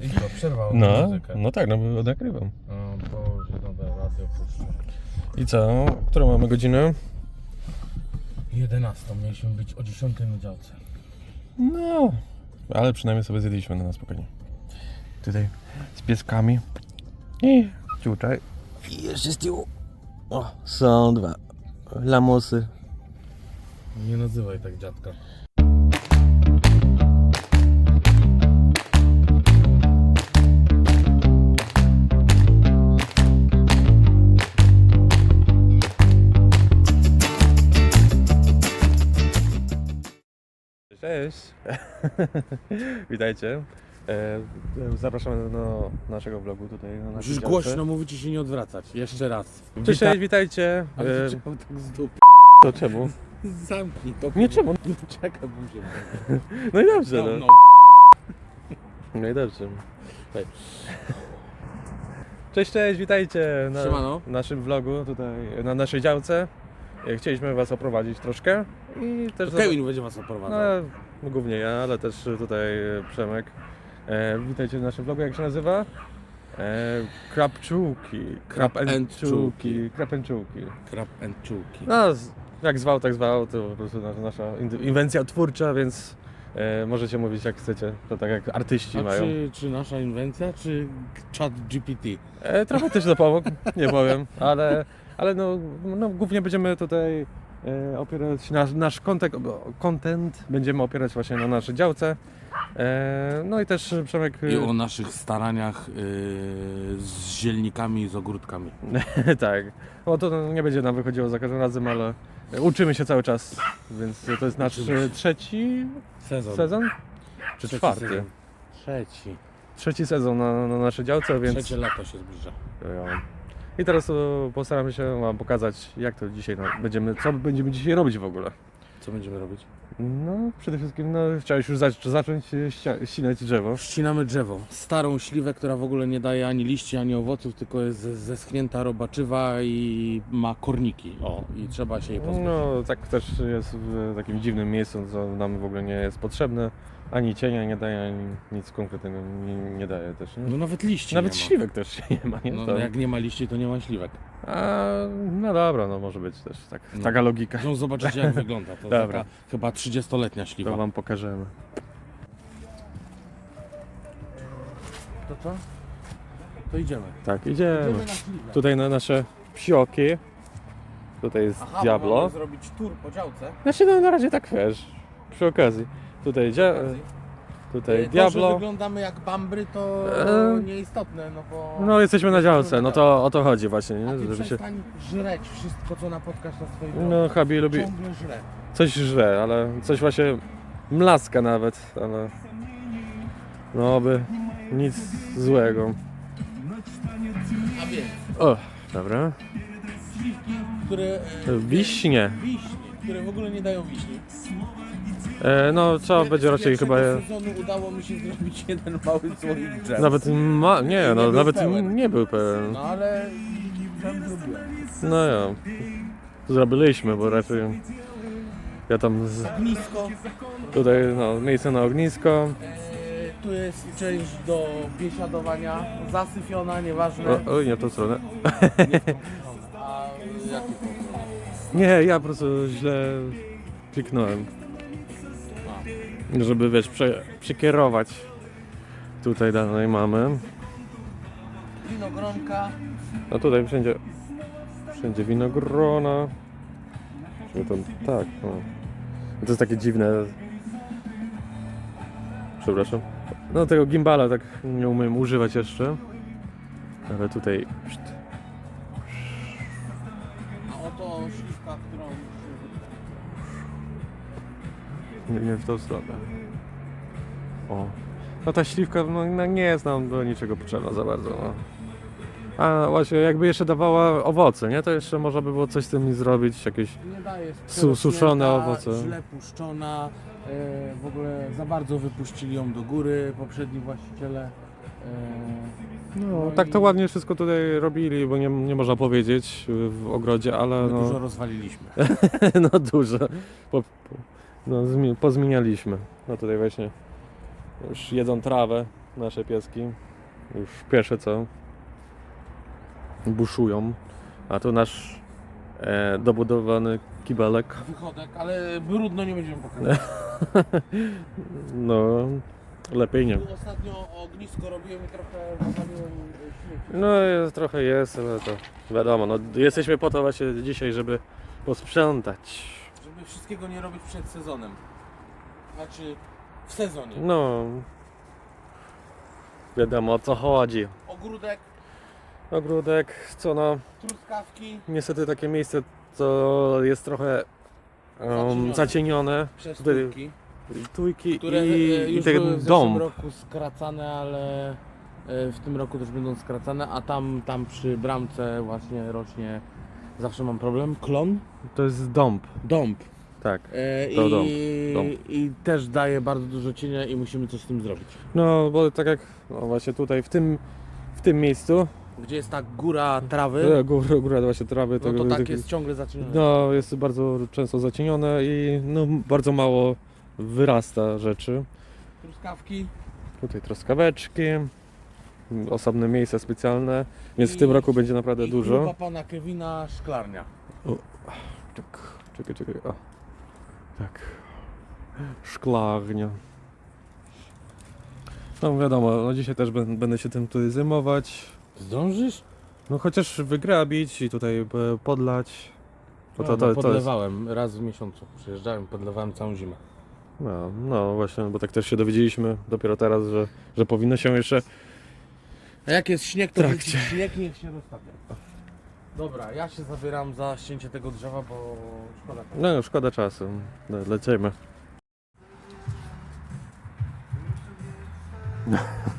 I to przerwał No, muzykę. no tak, no bo nagrywam. O Boże, dobra, ją puszczę. I co? Którą mamy godzinę? 11 mieliśmy być o 10 na działce. No, ale przynajmniej sobie zjedliśmy na spokojnie. Tutaj z pieskami. I tutaj. I jeszcze z tyłu. O, są dwa lamusy. Nie nazywaj tak dziadka. Cześć. Witajcie. E, zapraszamy do naszego vlogu tutaj na naszej Musisz działce. głośno mówić i się nie odwracać. Jeszcze raz. Cześć, Wita- witajcie. Ale E, tak z dupy? to czemu? Zamknij to. Nie czemu? Czekaj, bo się No i dobrze, no, no. no. No i dobrze. Cześć. Cześć, cześć, witajcie na Siemano. naszym vlogu tutaj, na naszej działce. E, Chcieliśmy Was oprowadzić troszkę i też... Kevin będzie was oprowadzał. No, głównie ja, ale też tutaj e, Przemek. E, witajcie w naszym vlogu, jak się nazywa? E, krapczułki. Krap and Krapęczułki. Krapęczułki. Krab and czułki. No, jak zwał, tak zwał, to po prostu nasza, nasza in- inwencja twórcza, więc e, możecie mówić jak chcecie. To tak jak artyści A mają. czy, czy nasza inwencja, czy chat GPT? E, trochę też dopomógł, nie powiem, ale, ale no, no głównie będziemy tutaj e, opierać nasz, nasz kontek, content, będziemy opierać właśnie na naszej działce. E, no i też Przemek, I o naszych staraniach yy, z zielnikami i z ogródkami. tak, bo to nie będzie nam wychodziło za każdym razem, ale uczymy się cały czas, więc to jest nasz e, trzeci Sezon. sezon? Czy Trzeci czwarty? sezon. Trzeci. Trzeci sezon na, na naszej działce, więc... Trzecie lato się zbliża. Jo. I teraz e, postaramy się Wam pokazać, jak to dzisiaj no, będziemy, co będziemy dzisiaj robić w ogóle. Co będziemy robić? No, przede wszystkim, no, chciałeś już zac- zacząć e, ścia- ścinać drzewo. Ścinamy drzewo. Starą śliwę, która w ogóle nie daje ani liści, ani owoców, tylko jest ze- zeschnięta robaczywa i ma korniki. O, i trzeba się jej pozbyć. No, tak też jest w takim dziwnym miejscu, co nam w ogóle nie jest potrzebne. Ani cienia nie daje, ani nic konkretnego nie, nie daje też. Nie? No nawet liści Nawet nie ma. śliwek też się nie ma, nie? No, To- jak nie ma liści, to nie ma śliwek. A, no dobra, no może być też tak, No. taka logika. Zresztą zobaczycie jak wygląda. To Dobra. taka chyba 30-letnia śliwa. To Wam pokażemy. To co? To idziemy. Tak, idziemy. Śliwę. Tutaj na nasze psioki. Tutaj jest Diablo. zrobić tour po działce. Znaczy no na razie tak wiesz, przy okazji. Tutaj, dia- tutaj To, że Diablo. wyglądamy jak bambry to E, nieistotne, no bo... No jesteśmy na działce, no to o to chodzi właśnie, A nie? ty Żeby się... przestań żreć wszystko, co napotkasz na swojej drodze. No Habi lubi Ciągle żre. coś żre, ale coś właśnie mlaska nawet, ale no oby nic złego. A więc, O, dobra. śliwki, które... E, Wiśnie. wiśnie, które w ogóle nie dają wiśni. E, no co Z będzie raczej chyba... sezonu udało mi się zrobić jeden mały słoik drzew. Nawet ma... Nie, no był nawet pełen. nie był pełen. No ale... Tam zrobiłem. No ja. Zrobiliśmy, bo raczej... Ja tam z... Ognisko. Tutaj no, miejsce na ognisko. E, tu jest część do biesiadowania. Zasyfiona, nieważne. O, oj, nie w tą stronę. A jakie to? Nie, ja po prostu źle kliknąłem. Żeby wiesz, prze, przekierować tutaj dalej mamy. Winogronka. A tutaj wszędzie, wszędzie winogrona. Czy to tak, no. To jest takie dziwne. Przepraszam. No tego gimbala tak nie umiem używać jeszcze. Ale tutaj Nie, nie w tą stronę. O. No ta śliwka no, no nie jest nam do niczego potrzebna za bardzo. No. A właśnie jakby jeszcze dawała owoce, nie? To jeszcze można by było coś z tym zrobić, jakieś... Nie daje Su- suszone owoce. Źle puszczona. E, w ogóle za bardzo wypuścili ją do góry poprzedni właściciele. E, No, No tak to i- ładnie wszystko tutaj robili, bo nie, nie można powiedzieć y, w ogrodzie, ale my no, dużo rozwaliliśmy. no dużo. Po, po, no, zmi- pozmienialiśmy. No tutaj właśnie już jedzą trawę, nasze pieski. Już pierwsze co buszują. A tu nasz e, dobudowany kibelek. Wychodek, ale brudno nie będziemy pokazywać. No, lepiej nie. Ostatnio ognisko robiłem i trochę śmieci. No jest, trochę jest, ale to wiadomo, no, jesteśmy po to właśnie dzisiaj, żeby posprzątać. Wszystkiego nie robić przed sezonem. Znaczy w sezonie. No, wiadomo o co chodzi. Ogródek, Ogródek, co no, truskawki, niestety takie miejsce, co jest trochę um, Zacienione. zacienione. przez Tutaj tujki, Tujki które i, e, i już ten były w dom. zeszłym roku skracane, ale e, w tym roku też będą skracane, a tam, tam przy bramce właśnie rośnie, zawsze mam problem, klon, To jest dąb, dąb. Tak. E, To i, dąb, dąb. I też daje bardzo dużo cienia i musimy coś z tym zrobić. No, bo tak jak no właśnie tutaj, w tym, w tym miejscu, Gdzie jest ta góra trawy, e, góra, góra właśnie trawy, no to tak jest ciągle zaczynane. No, jest bardzo często zacienione i no, bardzo mało wyrasta rzeczy. Truskawki, Tutaj truskaweczki, osobne miejsca specjalne, więc w I- tym roku będzie naprawdę i dużo. grupa pana Kevina szklarnia. Tak, czekaj, czekaj, o. Tak. Szklarnia. No wiadomo, no dzisiaj też bę- będę się tym tutaj zajmować. Zdążysz? No chociaż wygrabić i tutaj e, podlać. Bo to, no, to, to jest, podlewałem raz w miesiącu. Przyjeżdżałem, podlewałem całą zimę. no, no właśnie, bo tak też się dowiedzieliśmy dopiero teraz, że, że powinno się jeszcze A jak jest śnieg, to Trakcie. śnieg niech się rozstawia. Dobra, ja się zabieram za ścięcie tego drzewa, bo szkoda. No, szkoda czasu. Le- Lecimy.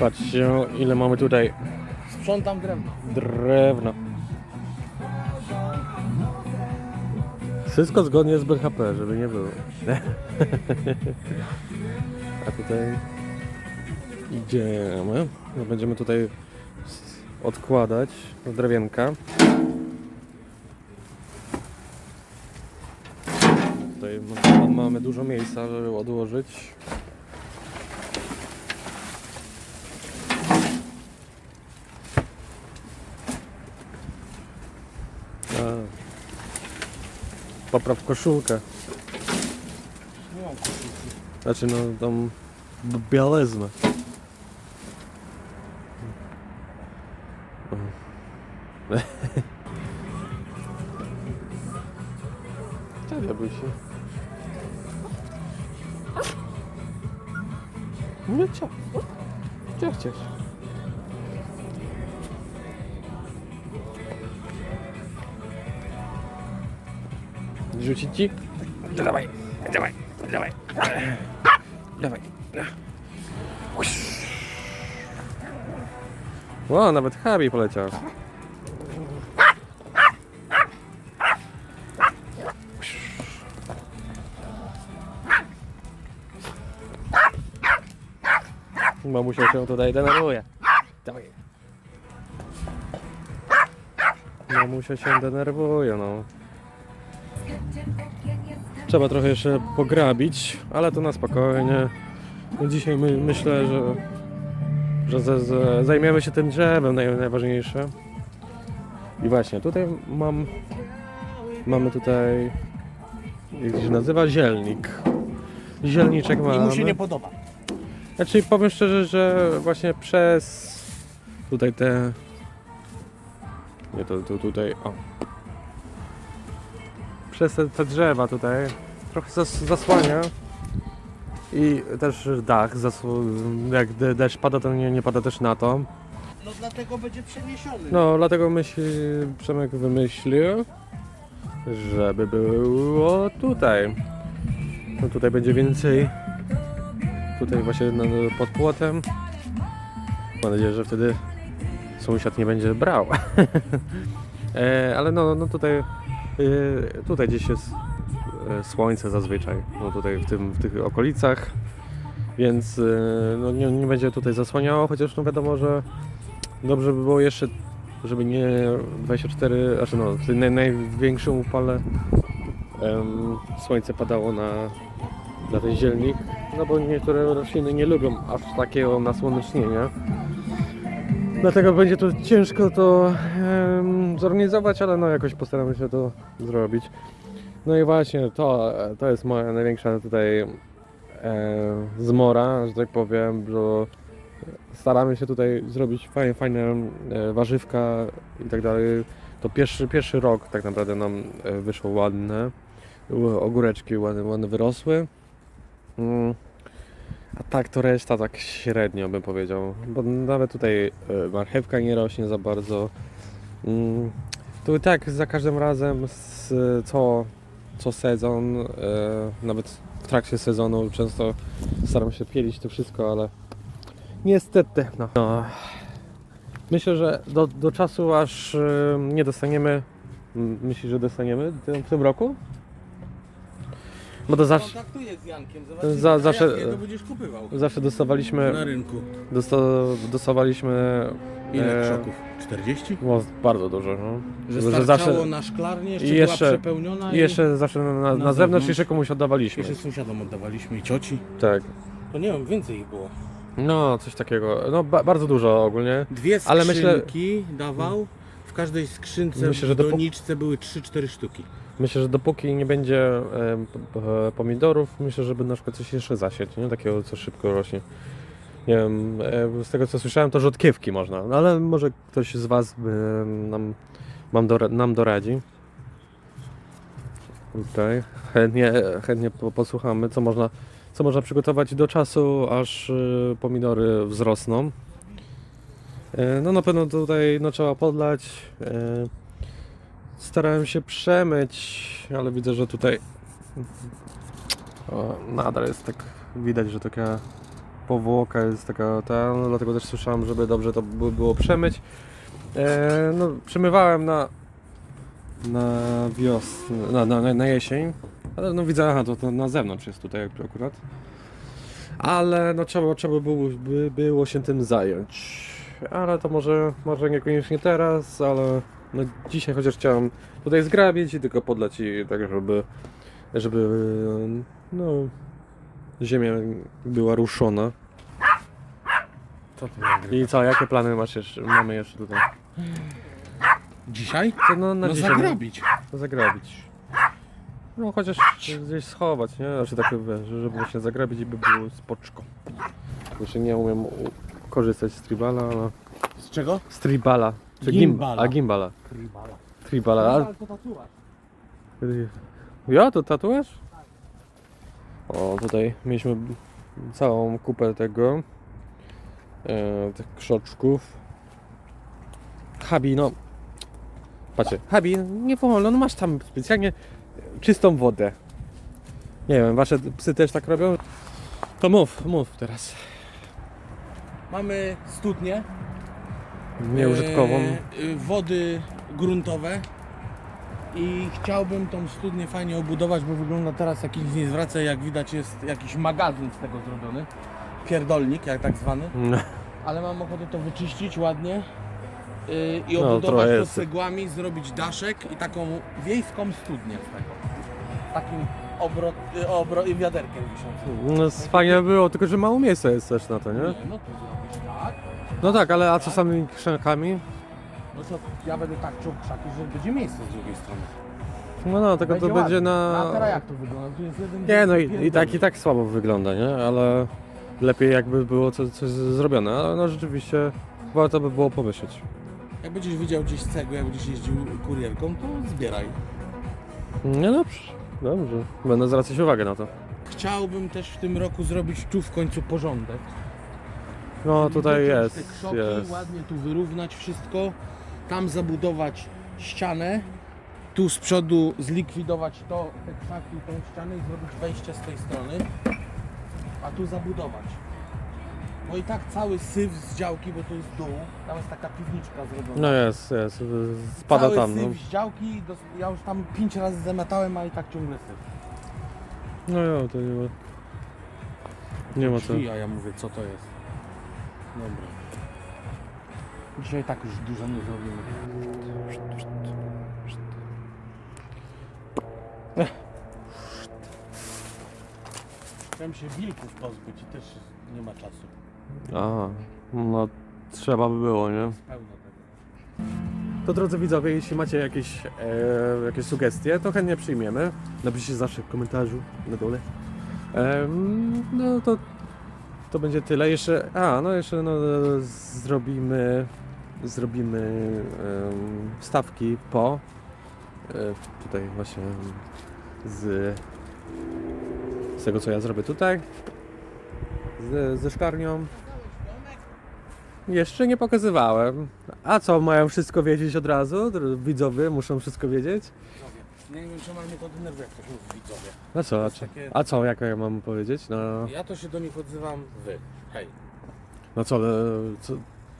Patrzcie, ile mamy tutaj Sprzątam drewno. drewna. Wszystko zgodnie z BHP, żeby nie było. A tutaj idziemy. No, Będziemy tutaj s- odkładać drewienka. Tutaj ma- mamy dużo miejsca, żeby odłożyć. A. Popraw koszulkę. Nie mam koszulki. Rzucić ci? Dawaj, dawaj, dawaj. Dawaj. O, nawet Habi poleciał. Mamusia się tutaj denerwuje. Dawaj. Mamusia się denerwuje, no. Trzeba trochę jeszcze pograbić, ale to na spokojnie. No dzisiaj my, myślę, że, że z, z, zajmiemy się tym drzewem, naj, najważniejsze. I właśnie, tutaj mam, mamy tutaj, jak się nazywa, zielnik. Zielniczek I mamy. mu się nie podoba. Znaczy powiem szczerze, że właśnie przez tutaj te... Nie, to, to tutaj, o. Przez te, te drzewa tutaj trochę zas, zasłania i też dach, jak de- deszcz pada, to nie, nie pada też na to. No dlatego będzie przeniesiony. No, dlatego myśli, Przemek wymyślił, żeby było tutaj. No tutaj będzie więcej. Tutaj właśnie pod płotem. Mam nadzieję, że wtedy sąsiad nie będzie brał. e, ale no, no tutaj, tutaj gdzieś jest e, słońce zazwyczaj. No tutaj w, tym, w tych okolicach. Więc e, no, nie, nie będzie tutaj zasłaniało, chociaż no wiadomo, że dobrze by było jeszcze, żeby nie 24, znaczy no w naj, największym upale em, słońce padało na, na ten zielnik, no bo niektóre rośliny nie lubią aż takiego nasłonecznienia. Dlatego będzie to ciężko to em, zorganizować, ale no jakoś postaramy się to zrobić. No i właśnie to, to jest moja największa tutaj e, zmora, że tak powiem, że staramy się tutaj zrobić fajne, fajne warzywka i tak dalej. To pierwszy, pierwszy rok tak naprawdę nam e, wyszło ładne. Ogóreczki ładne, ładne wyrosły. Mm. A tak to reszta tak średnio bym powiedział. Bo nawet tutaj e, marchewka nie rośnie za bardzo. Mm. Tu tak za każdym razem co, co sezon, e, nawet w trakcie sezonu często staram się pielić to wszystko, ale Niestety. No. no. Myślę, że do, do czasu aż y, nie dostaniemy. Myślisz, że dostaniemy w tym roku? Bo to zawsze, Kontaktuję z Jankiem, Za- zawsze- jakie to będziesz kupywał. zawsze dostawaliśmy. Na rynku. Dosta, dostawaliśmy. Ile e, krzoków? 40? No, bardzo dużo. No. Że Że starczało zawsze- na szklarnię, jeszcze, i jeszcze- była przepełniona I jeszcze zawsze na, na, na zewnątrz zewnątrz. jeszcze komuś oddawaliśmy. jeszcze sąsiadom oddawaliśmy i cioci. Tak. To nie wiem, więcej ich było. No, coś takiego. No, ba, bardzo dużo ogólnie. Dwie Ale myślę- skrzynki dawał. W każdej skrzynce Myślę, że w dopó- doniczce były 3-4 sztuki. Myślę, że dopóki nie będzie e, pomidorów, myślę, żeby na przykład coś jeszcze zasieć, nie? Takiego, co szybko rośnie. Nie wiem, e, z tego co słyszałem, to rzodkiewki można, no, ale może ktoś z Was by nam, mam dora- nam doradzi. Tutaj chętnie, chętnie po- posłuchamy, co można, co można przygotować do czasu, aż e, pomidory wzrosną. E, No na pewno tutaj no, trzeba podlać. Starałem się przemyć, ale widzę, że tutaj o, nadal jest tak widać, że taka powłoka jest taka ta, no, dlatego też słyszałem, żeby dobrze to by było przemyć. E, no, przemywałem na na wiosnę, na, na, na jesień, ale no widzę, aha, to, to na zewnątrz jest tutaj akurat. Ale no trzeba, trzeba było, by, było się tym zająć. Ale to może, może niekoniecznie teraz, ale no dzisiaj chociaż chciałem tutaj zgrabić i tylko podlać i tak, żeby, żeby no, ziemia była ruszona. Co to I co, jakie plany masz jeszcze, mamy jeszcze tutaj? Dzisiaj? To no, na No dzisiaj, zagrobić. No, zagrabić. No chociaż gdzieś schować, nie? Znaczy tak, wiesz, żeby właśnie zagrabić i by było spoczko. Jeszcze nie umiem u- korzystać z tribala, ale... Z czego? Z tribala. Czy Gimbala. Gim, a gimbala. Tribala. A, to tatuaż. Ja, to tatuaż? O, tutaj mieliśmy całą kupę tego. E, tych krzoczków. Habi, no. Patrzcie, Habi, nie wolno, no masz tam specjalnie czystą wodę. Nie wiem, wasze psy też tak robią? To mów, mów teraz. Mamy studnię. Nieużytkową. e, y, wody gruntowe. I chciałbym tą studnię fajnie obudować, bo wygląda teraz jak nic nie zwraca, jak widać jest jakiś magazyn z tego zrobiony. Pierdolnik, jak tak zwany. No, Ale mam ochotę to wyczyścić ładnie yy, i No, obudować trochę to jest. cegłami, zrobić daszek i taką wiejską studnię z tego. Takim obrot, y, obro, i wiaderkiem wiszącym. no s- fajnie było, tylko że mało miejsca jest też na to, nie? Nie, no to zrobisz tak. No tak, ale a co z samymi krzankami? No to ja będę tak czuł krzaki, że będzie miejsce z drugiej strony. No no, tylko to będzie ładnie. na... A teraz jak to wygląda? Tu jest jeden Nie, no i, i tak i tak słabo wygląda, nie? Ale lepiej jakby było coś, coś zrobione, ale no rzeczywiście warto by było pomyśleć. Jak będziesz widział gdzieś cegłę, jak będziesz jeździł kurierką, to zbieraj. Nie dobrze, dobrze. Będę zwracać uwagę na to. Chciałbym też w tym roku zrobić tu w końcu porządek. No Czyli tutaj wyciąć jest, Te krzoki, jest. ładnie tu wyrównać wszystko, tam zabudować ścianę, tu z przodu zlikwidować to, te krzaki, tą ścianę i zrobić wejście z tej strony, a tu zabudować. Bo i tak cały syf z działki, bo to jest dół, tam jest taka piwniczka zrobiona. No jest, jest. Spada cały tam, no. syf z działki, dos- ja już tam pięć razy zamatałem, a i tak ciągle syf. No jo, to nie ma. Nie ma co. Drzwi, a ja mówię, co to jest. Dobra. Dzisiaj tak już dużo nie zrobimy. Chciałem się wilków pozbyć i też nie ma czasu. A, no trzeba by było, nie? Pełno tego. To drodzy widzowie, jeśli macie jakieś, e, jakieś sugestie, to chętnie przyjmiemy. Napiszcie zawsze w komentarzu na dole. Em, no to, to będzie tyle. Jeszcze, a no jeszcze no, zrobimy, zrobimy em, wstawki po e, tutaj właśnie z, z tego co ja zrobię tutaj z, ze szklarnią. Jeszcze nie pokazywałem. A co, mają wszystko wiedzieć od razu? Widzowie muszą wszystko wiedzieć? Nie wiem, czemu mnie to denerwuje, jak ktoś mówi widzowie. A co, a jest takie- a co jak ja mam powiedzieć? No, Ja to się do nich odzywam wy. Hej. no co, e, co,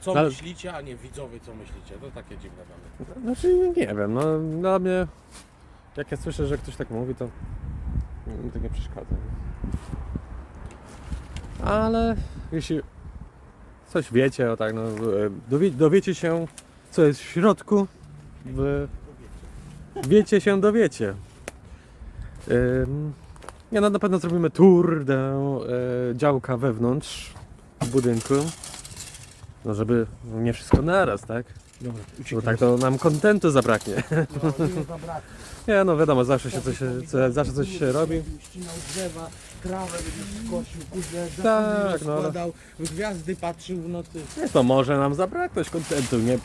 Co Ale- myślicie, a nie widzowie, co myślicie. To takie dziwne mnie. znaczy nie wiem, no dla mnie, jak ja słyszę, że ktoś tak mówi, to mi to nie przeszkadza. Ale jeśli coś wiecie, o tak, no, e, dowie, dowiecie się, co jest w środku, w, wiecie się, dowiecie. Nie, no na pewno zrobimy tour do e, działka wewnątrz budynku. No żeby nie wszystko naraz, tak? Dobra, Bo tak to nam kontentu zabraknie. No, nie no wiadomo, zawsze się coś, co, zawsze coś się robi. Ścinał drzewa, trawę kurde, Tak, no, ale- składał, w gwiazdy patrzył w nocy. Nie, to może nam zabraknąć kontentu, nie?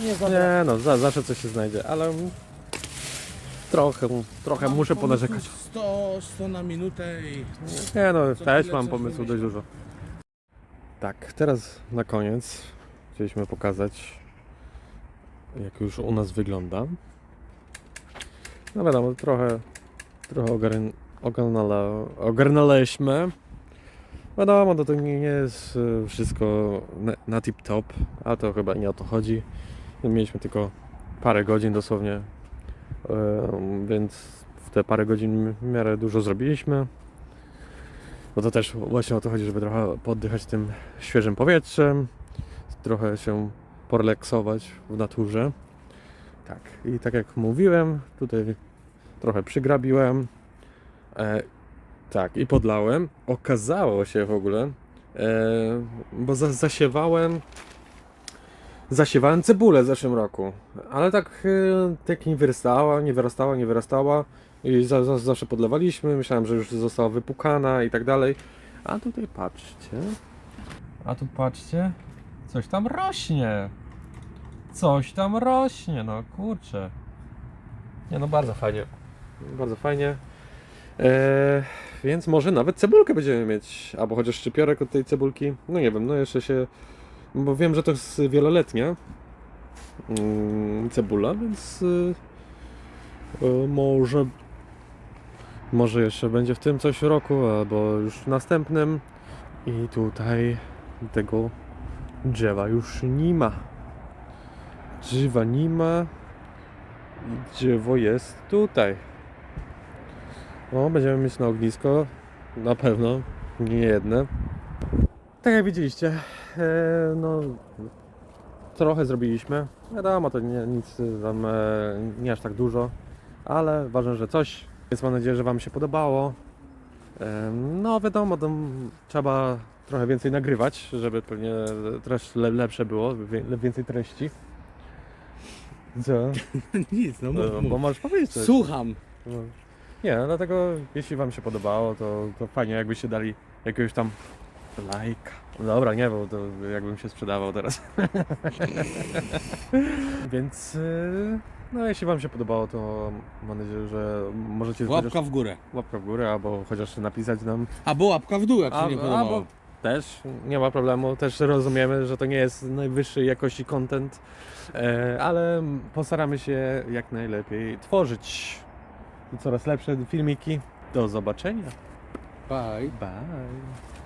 Nie. Nie no, za, zawsze coś się znajdzie, ale trochę, trochę muszę ponarzekać. 100, 100 na minutę i Nie no, Co też chwilę mam coś pomysłu dość wymyślam. dużo. Tak, teraz na koniec chcieliśmy pokazać jak już u nas wygląda. No wiadomo, trochę, trochę ogarn- ogarnala- ogarnęliśmy. Wiadomo, no to nie, jest e, wszystko na, na tip-top, a to chyba nie o to chodzi. Mieliśmy tylko parę godzin dosłownie, e, więc w te parę godzin w miarę dużo zrobiliśmy. No to też właśnie o to chodzi, żeby trochę poddychać tym świeżym powietrzem, trochę się porelaksować w naturze. Tak, i tak jak mówiłem, tutaj trochę przygrabiłem. E, tak, i podlałem. Okazało się w ogóle, e, bo za, zasiewałem zasiewałem cebulę w zeszłym roku, ale tak, e, tak nie wyrastała, nie wyrastała, nie wyrastała i za, za, zawsze podlewaliśmy, myślałem, że już została wypukana i tak dalej. A tutaj patrzcie. A tu patrzcie, coś tam rośnie. Coś tam rośnie, no kurczę. Nie no, bardzo fajnie. Bardzo fajnie. Eee, więc może nawet cebulkę będziemy mieć, albo chociaż szczypiorek od tej cebulki. No nie wiem, no jeszcze się. Bo wiem, że to jest wieloletnia mm, cebula, więc y, y, może może jeszcze będzie w tym coś roku, albo już w następnym. I tutaj tego drzewa już nie ma. Drzewa nie ma. I drzewo jest tutaj. O, będziemy mieć na ognisko. Na pewno. Nie jedne. Tak jak widzieliście, no trochę zrobiliśmy. Wiadomo, to nie, nic tam e, nie aż tak dużo, ale ważne, że coś. Więc mam nadzieję, że Wam się podobało. Em, No wiadomo, to trzeba trochę więcej nagrywać, żeby pewnie też le- lepsze było, więcej treści. Co? nic, no No, bo możesz powiedzieć coś. Słucham. No. Nie, no dlatego jeśli Wam się podobało, to, to fajnie jakbyście dali jakiegoś tam lajka. Dobra, nie, bo to jakbym się sprzedawał teraz. Więc y, no jeśli Wam się podobało, to mam nadzieję, że możecie Łapka chociaż w górę. łapka w górę, albo chociaż napisać nam Albo łapka w dół, jak się nie podobało. też nie ma problemu, też rozumiemy, że to nie jest najwyższej jakości content, e, ale postaramy się jak najlepiej tworzyć coraz lepsze filmiki. Do zobaczenia. Bye. Bye.